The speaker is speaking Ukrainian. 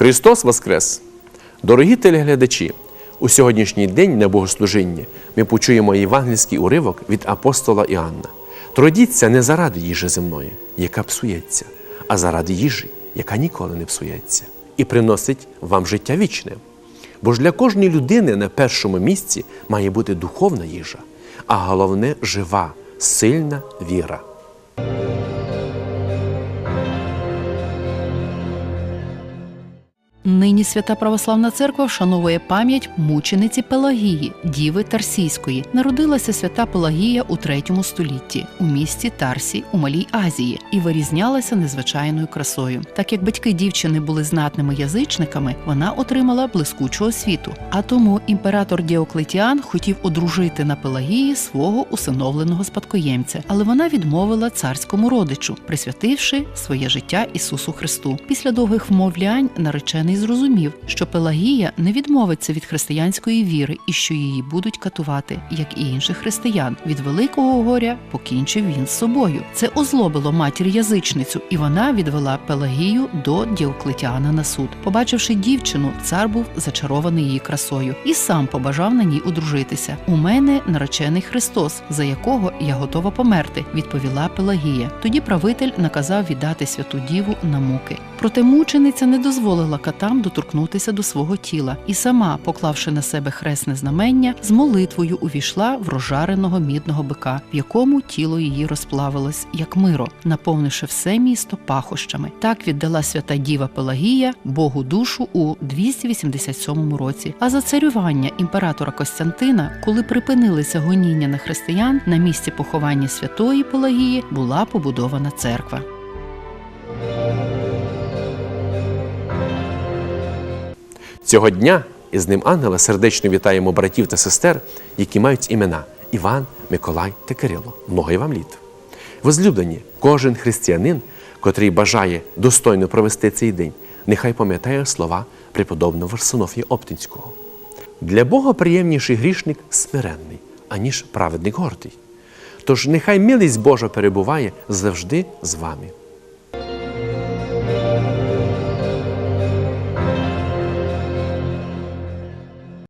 Христос Воскрес! Дорогі телеглядачі! У сьогоднішній день на богослужінні ми почуємо євангельський уривок від апостола Іоанна. Трудіться не заради їжі земної, яка псується, а заради їжі, яка ніколи не псується, і приносить вам життя вічне. Бо ж для кожної людини на першому місці має бути духовна їжа, а головне жива, сильна віра. Нині свята православна церква вшановує пам'ять мучениці Пелагії, діви Тарсійської. Народилася свята Пелагія у третьому столітті у місті Тарсі у Малій Азії і вирізнялася незвичайною красою. Так як батьки дівчини були знатними язичниками, вона отримала блискучу освіту. А тому імператор Діоклетіан хотів одружити на Пелагії свого усиновленого спадкоємця, але вона відмовила царському родичу, присвятивши своє життя Ісусу Христу. Після довгих вмовлянь наречений зрозумів, що Пелагія не відмовиться від християнської віри і що її будуть катувати, як і інших християн. Від великого горя покінчив він з собою. Це озлобило матір язичницю, і вона відвела Пелагію до Діоклетіана на суд. Побачивши дівчину, цар був зачарований її красою і сам побажав на ній одружитися. У мене наречений Христос, за якого я готова померти, відповіла Пелагія. Тоді правитель наказав віддати святу діву на муки. Проте мучениця не дозволила катам доторкнутися до свого тіла і сама, поклавши на себе хресне знамення, з молитвою увійшла в розжареного мідного бика, в якому тіло її розплавилось, як миро, наповнивши все місто пахощами. Так віддала свята діва Пелагія Богу душу у 287 році. А за царювання імператора Костянтина, коли припинилися гоніння на християн, на місці поховання святої Пелагії була побудована церква. Цього дня із ним ангела сердечно вітаємо братів та сестер, які мають імена Іван, Миколай та Кирило. Много вам літ. Возлюблені, кожен християнин, котрий бажає достойно провести цей день, нехай пам'ятає слова преподобного Варсонофія Оптинського. Для Бога приємніший грішник смиренний, аніж праведник гордий. Тож нехай милість Божа перебуває завжди з вами.